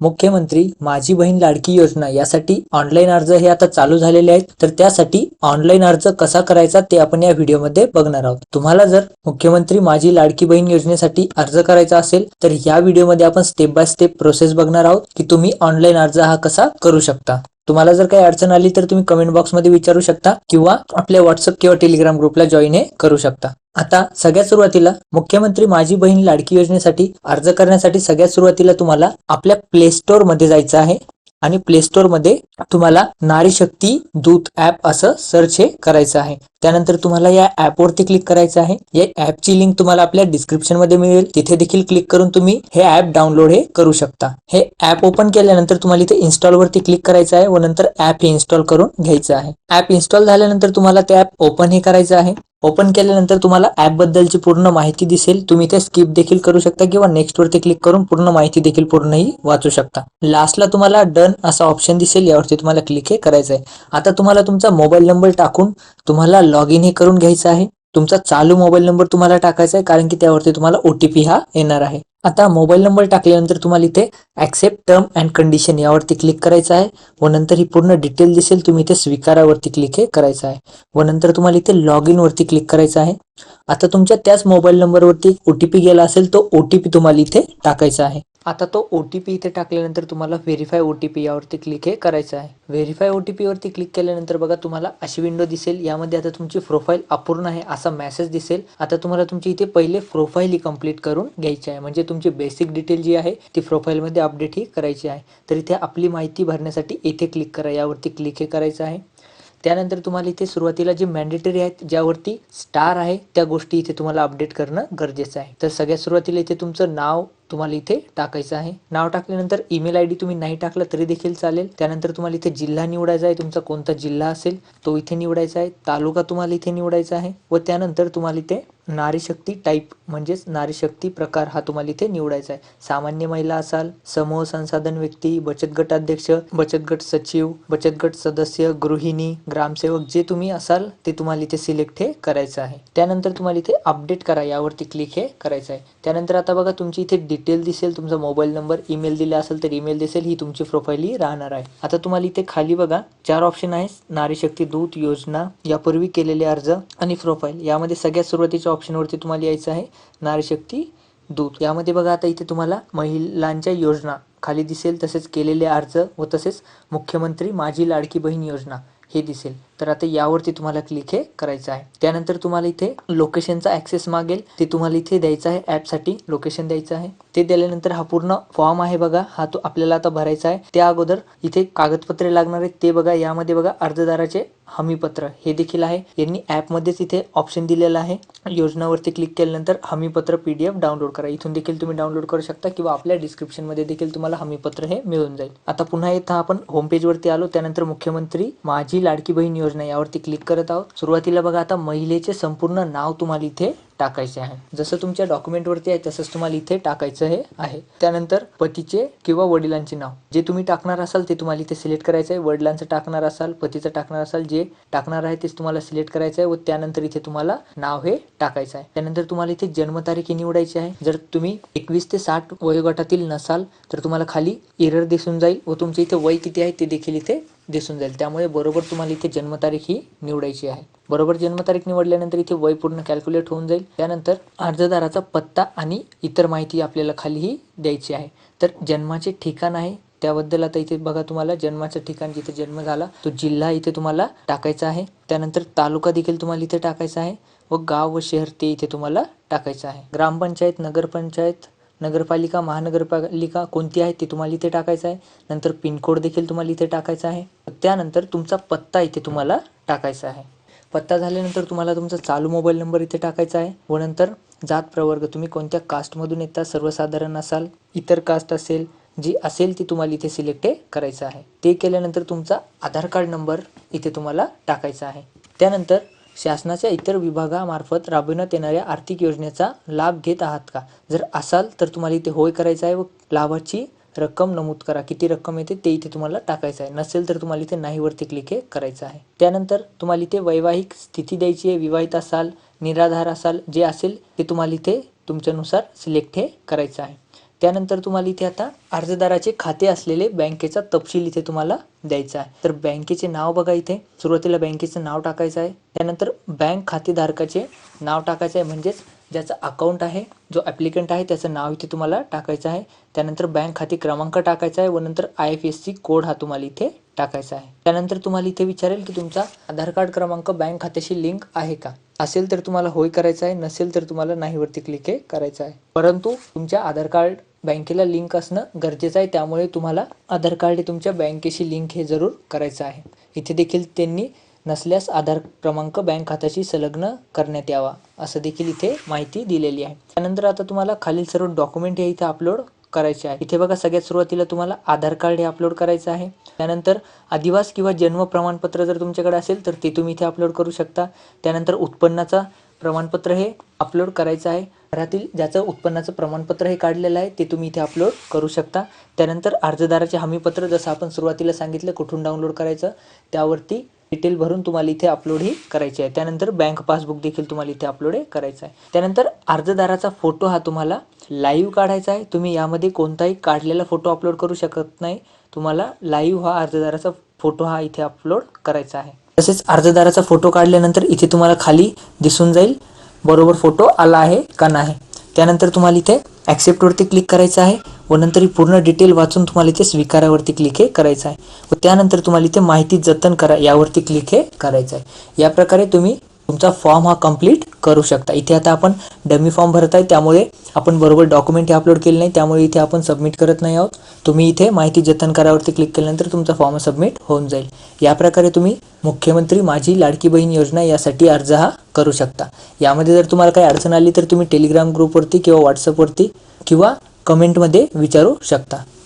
मुख्यमंत्री माझी बहीण लाडकी योजना यासाठी ऑनलाईन अर्ज हे आता चालू झालेले आहेत. तर त्यासाठी ऑनलाईन अर्ज कसा करायचा ते आपण या व्हिडिओमध्ये बघणार आहोत. तुम्हाला जर मुख्यमंत्री माझी लाडकी बहीण योजनेसाठी अर्ज करायचा असेल तर या व्हिडिओमध्ये आपण स्टेप बाय स्टेप प्रोसेस बघणार आहोत की तुम्ही ऑनलाईन अर्ज हा कसा करू शकता. तुम्हाला जर काही अडचण आली तर तुम्ही कमेंट बॉक्समध्ये विचारू शकता किंवा आपल्या व्हॉट्सअप किंवा टेलिग्राम ग्रुपला जॉईन हे करू शकता. आता सगळ्यात सुरुवातीला मुख्यमंत्री माझी बहीण लाडकी योजनेसाठी अर्ज करण्यासाठी सगळ्यात सुरुवातीला तुम्हाला आपल्या प्ले स्टोरमध्ये जायचं आहे आणि प्ले स्टोरमध्ये तुम्हाला नारी शक्ती दूत ऍप असं सर्च हे करायचं आहे. त्यानंतर तुम्हाला या ऍप वरती क्लिक करायचं आहे. या ऍपची लिंक तुम्हाला आपल्या डिस्क्रिप्शनमध्ये मिळेल. तिथे देखील क्लिक करून तुम्ही हे ऍप डाउनलोड हे करू शकता. हे ऍप ओपन केल्यानंतर तुम्हाला इथे इन्स्टॉल वरती क्लिक करायचं आहे व नंतर ऍप हे इन्स्टॉल करून घ्यायचं आहे. ऍप इन्स्टॉल झाल्यानंतर तुम्हाला ते ऍप ओपन हे करायचं आहे. ओपन केल्यानंतर तुम्हाला ऍप बद्दलची पूर्ण माहिती दिसेल. तुम्ही ते स्किप देखील करू शकता किंवा नेक्स्ट वरती क्लिक करून पूर्ण माहिती देखील पूर्णही वाचू शकता. लास्टला तुम्हाला डन असा ऑप्शन दिसेल. यावरती तुम्हाला क्लिक हे करायचं आहे आता तुम्हाला तुमचा मोबाईल नंबर टाकून तुम्हाला लॉग इन हे करून घ्यायचं आहे. तुमचा चालू मोबाईल नंबर तुम्हाला टाकायचा आहे कारण की त्यावरती तुम्हाला ओटीपी हा येणार आहे. आता मोबाईल नंबर टाकल्यानंतर तुम्हाला इथे ऍक्सेप्ट टर्म अँड कंडिशन यावरती क्लिक करायचं आहे. व नंतर ही पूर्ण डिटेल दिसेल तुम्ही इथे स्वीकारावरती क्लिक हे करायचं आहे. व नंतर तुम्हाला इथे लॉग इनवरती क्लिक करायचं आहे. आता तुमच्या त्याच मोबाईल नंबरवरती ओटीपी गेला असेल तो ओटीपी तुम्हाला इथे टाकायचा आहे. आता तो ओ टी पी इथे टाकल्यानंतर तुम्हाला व्हेरीफाय ओ टी पी यावरती क्लिक हे करायचं आहे. व्हेरीफाय ओ टी पीवरती क्लिक केल्यानंतर बघा तुम्हाला अशी विंडो दिसेल. यामध्ये आता तुमची प्रोफाईल अपूर्ण आहे असा मेसेज दिसेल. आता तुम्हाला तुमची इथे पहिले प्रोफाईल ही कंप्लीट करून घ्यायची आहे. म्हणजे तुमची बेसिक डिटेल जी आहे ती प्रोफाईलमध्ये अपडेट ही करायची आहे. तर इथे आपली माहिती भरण्यासाठी इथे क्लिक करा. यावरती क्लिक हे करायचं आहे. त्यानंतर तुम्हाला इथे सुरुवातीला जे मॅन्डेटरी आहेत ज्यावरती स्टार आहे त्या गोष्टी इथे तुम्हाला अपडेट करणं गरजेचं आहे. तर सगळ्यात सुरुवातीला इथे तुमचं नाव तुम्हाला इथे टाकायचं आहे. नाव टाकल्यानंतर ईमेल आय डी तुम्ही नाही टाकलं तरी देखील चालेल. त्यानंतर तुम्हाला इथे जिल्हा निवडायचा आहे. तुमचा कोणता जिल्हा असेल तो इथे निवडायचा आहे. तालुका तुम्हाला इथे निवडायचा आहे व त्यानंतर तुम्हाला इथे नारीशक्ती टाईप म्हणजेच नारीशक्ती प्रकार हा तुम्हाला इथे निवडायचा आहे. सामान्य महिला असाल समूह संसाधन व्यक्ती बचत गट अध्यक्ष बचत गट सचिव बचत गट सदस्य गृहिणी ग्रामसेवक जे तुम्ही असाल ते तुम्हाला इथे सिलेक्ट हे करायचं आहे. त्यानंतर तुम्हाला इथे अपडेट करा यावरती क्लिक हे करायचं आहे. त्यानंतर आता बघा तुमची इथे डिटेल दिसेल तुमचा मोबाईल नंबर ईमेल दिला असेल तर ईमेल दिसेल ही तुमची प्रोफाईल ही राहणार आहे. आता तुम्हाला इथे खाली बघा चार ऑप्शन आहे नारीशक्ती दूत योजना यापूर्वी केलेले अर्ज आणि प्रोफाईल यामध्ये सगळ्यात सुरुवातीच्या ऑप्शनवरती तुम्हाला यायचं आहे. नारी शक्ती दूत. यामध्ये बघा आता इथे तुम्हाला महिलांच्या योजना. खाली दिसेल तसेच केलेले अर्ज व तसेच मुख्यमंत्री माझी लाडकी बहीण योजना. हे दिसेल. तर आता यावरती तुम्हाला क्लिक हे करायचं आहे. त्यानंतर तुम्हाला इथे लोकेशनचा ऍक्सेस मागेल. ते तुम्हाला इथे द्यायचं आहे. ॲपसाठी लोकेशन द्यायचं आहे. ते दिल्यानंतर हा पूर्ण फॉर्म आहे बघा. हा तो आपल्याला आता भरायचा आहे. त्या अगोदर इथे कागदपत्रे लागणार आहेत. ते बघा. यामध्ये बघा अर्जदाराचे हमीपत्र. हे देखील आहे. यांनी ॲपमध्येच इथे ऑप्शन दिलेलं आहे. योजनावरती क्लिक केल्यानंतर हमीपत्र पी डी एफ डाउनलोड करा. इथून देखील तुम्ही डाउनलोड करू शकता किंवा आपल्या डिस्क्रिप्शनमध्ये देखील तुम्हाला हमीपत्र हे मिळून जाईल. आता पुन्हा इथं आपण होम पेजवरती आलो. त्यानंतर मुख्यमंत्री माझी लाडकी बहीण योजना यावरती क्लिक करत आहोत. सुरुवातीला बघा आता महिलेचे संपूर्ण नाव तुम्हाला इथे टाकायचे आहे. जसं तुमच्या डॉक्युमेंटवरती आहे तसंच तुम्हाला इथे टाकायचं हे आहे. त्यानंतर पतीचे किंवा वडिलांचे नाव. जे तुम्ही टाकणार असाल ते तुम्हाला इथे सिलेक्ट करायचं आहे. वडिलांचं टाकणार असाल पतीचं टाकणार असाल जे टाकणार आहे तेच तुम्हाला सिलेक्ट करायचं आहे. व त्यानंतर इथे तुम्हाला नाव हे टाकायचं आहे. त्यानंतर तुम्हाला इथे जन्मतारीख ही निवडायची आहे. जर तुम्ही एकवीस ते साठ वयोगटातील नसाल तर तुम्हाला खाली एरर दिसून जाईल व तुमचे इथे वय किती आहे ते देखील इथे दिसून जाईल. त्यामुळे बरोबर तुम्हाला इथे जन्मतारीख ही निवडायची आहे. बरोबर जन्मतारीख निवडल्यानंतर इथे वय पूर्ण कॅल्क्युलेट होऊन जाईल. त्यानंतर अर्जदाराचा पत्ता आणि इतर माहिती आपल्याला खालीही द्यायची आहे. तर जन्माचे ठिकाण आहे. त्याबद्दल आता इथे बघा तुम्हाला जन्माचं ठिकाण जिथे जन्म झाला तो जिल्हा इथे तुम्हाला टाकायचा आहे. त्यानंतर तालुका देखील तुम्हाला इथे टाकायचा आहे व गाव व शहर ते इथे तुम्हाला टाकायचं आहे. ग्रामपंचायत नगरपंचायत नगरपालिका महानगरपालिका कोणती आहे ते तुम्हाला इथे टाकायचं आहे. नंतर पिनकोड देखील तुम्हाला इथे टाकायचा आहे. त्यानंतर तुमचा पत्ता इथे तुम्हाला टाकायचा आहे. पत्ता झाल्यानंतर तुम्हाला तुमचा चालू मोबाईल नंबर इथे टाकायचा आहे व नंतर जात प्रवर्ग. तुम्ही कोणत्या कास्टमधून येता सर्वसाधारण असाल इतर कास्ट असेल जी असेल ती तुम्हाला इथे सिलेक्ट करायचं आहे. ते केल्यानंतर तुमचा आधार कार्ड नंबर इथे तुम्हाला टाकायचा आहे. त्यानंतर शासनाच्या इतर विभागामार्फत राबविण्यात येणाऱ्या आर्थिक योजनेचा लाभ घेत आहात का? जर असाल तर तुम्हाला इथे होय करायचं आहे व लाभाची रक्कम नमूद करा. किती रक्कम येते ते इथे तुम्हाला टाकायचं आहे. नसेल तर तुम्हाला इथे नाहीवरती क्लिक हे करायचं आहे. त्यानंतर तुम्हाला इथे वैवाहिक स्थिती द्यायची आहे. विवाहित असाल निराधार असाल जे असेल ते तुम्हाला इथे तुमच्यानुसार सिलेक्ट हे करायचं आहे. त्यानंतर तुम्हाला इथे आता अर्जदाराचे खाते असलेले बँकेचा तपशील इथे तुम्हाला द्यायचा आहे. तर बँकेचे नाव बघा इथे. सुरुवातीला बँकेचं नाव टाकायचं आहे. त्यानंतर बँक खातेधारकाचे नाव टाकायचं आहे. म्हणजेच ज्याचा अकाउंट आहे जो ॲप्लिकंट आहे त्याचं नाव इथे तुम्हाला टाकायचं आहे. त्यानंतर बँक खाते क्रमांक टाकायचा आहे व नंतर I F S C code हा तुम्हाला इथे टाकायचा आहे. त्यानंतर तुम्हाला इथे विचारेल की तुमचा आधार कार्ड क्रमांक बँक खात्याशी लिंक आहे का? असेल तर तुम्हाला होय करायचं आहे नसेल तर तुम्हाला नाहीवरती क्लिक हे करायचं आहे. परंतु तुमच्या आधार कार्ड बँकेला लिंक असणं गरजेचं आहे त्यामुळे तुम्हाला आधार कार्ड हे तुमच्या बँकेशी लिंक हे जरूर करायचं आहे. इथे देखील त्यांनी नसल्यास आधार क्रमांक बँक खात्याशी संलग्न करण्यात यावा असं देखील इथे माहिती दिलेली आहे. त्यानंतर आता तुम्हाला खालील सर्व डॉक्युमेंट हे इथे अपलोड करायचे आहे. इथे बघा सगळ्यात सुरुवातीला तुम्हाला आधार कार्ड हे अपलोड करायचं आहे. त्यानंतर आदिवास किंवा जन्म प्रमाणपत्र जर तुमच्याकडे असेल तर ते तुम्ही इथे अपलोड करू शकता. त्यानंतर उत्पन्नाचा प्रमाणपत्र हे अपलोड करायचं आहे. घरातील ज्याचं उत्पन्नाचं प्रमाणपत्र हे काढलेलं आहे ते तुम्ही इथे अपलोड करू शकता. त्यानंतर अर्जदाराचे हमीपत्र जसं आपण सुरुवातीला सांगितलं कुठून डाउनलोड करायचं त्यावरती डिटेल भरून तुम्हाला इथे अपलोडही करायची आहे. त्यानंतर बँक पासबुक देखील तुम्हाला इथे अपलोड करायचं आहे. त्यानंतर अर्जदाराचा फोटो हा तुम्हाला लाईव्ह काढायचा आहे. तुम्ही यामध्ये कोणताही काढलेला फोटो अपलोड करू शकत नाही. तुम्हाला लाईव्ह हा अर्जदाराचा फोटो हा इथे अपलोड करायचा आहे. तसेच अर्जदाराचा फोटो काढल्यानंतर इथे तुम्हाला खाली दिसून जाईल बरोबर फोटो आला आहे का नाही. त्यानंतर तुम्हाला इथे ॲक्सेप्टवरती क्लिक करायचं आहे. व नंतर ही पूर्ण डिटेल वाचून तुम्हाला इथे स्वीकारावरती क्लिक हे करायचं आहे. व त्यानंतर तुम्हाला इथे माहिती जतन करा यावरती क्लिक हे करायचं आहे. या प्रकारे तुम्ही तुमचा फॉर्म हा कंप्लीट करू शकता. इथे आता आपण डमी फॉर्म भरत आहे त्यामुळे आपण बरोबर डॉक्युमेंट हे अपलोड केले नाही त्यामुळे इथे आपण सबमिट करत नाही आहोत. तुम्ही इथे माहिती जतन करावरती क्लिक केल्यानंतर तुमचा फॉर्म सबमिट होऊन जाईल. या प्रकारे तुम्ही मुख्यमंत्री माझी लाडकी बहीण योजना यासाठी अर्ज हा करू शकता. यामध्ये जर तुम्हाला काही अडचण आली तर तुम्ही टेलिग्राम ग्रुपवरती किंवा व्हॉट्सअपवरती किंवा कमेंटमध्ये विचारू शकता.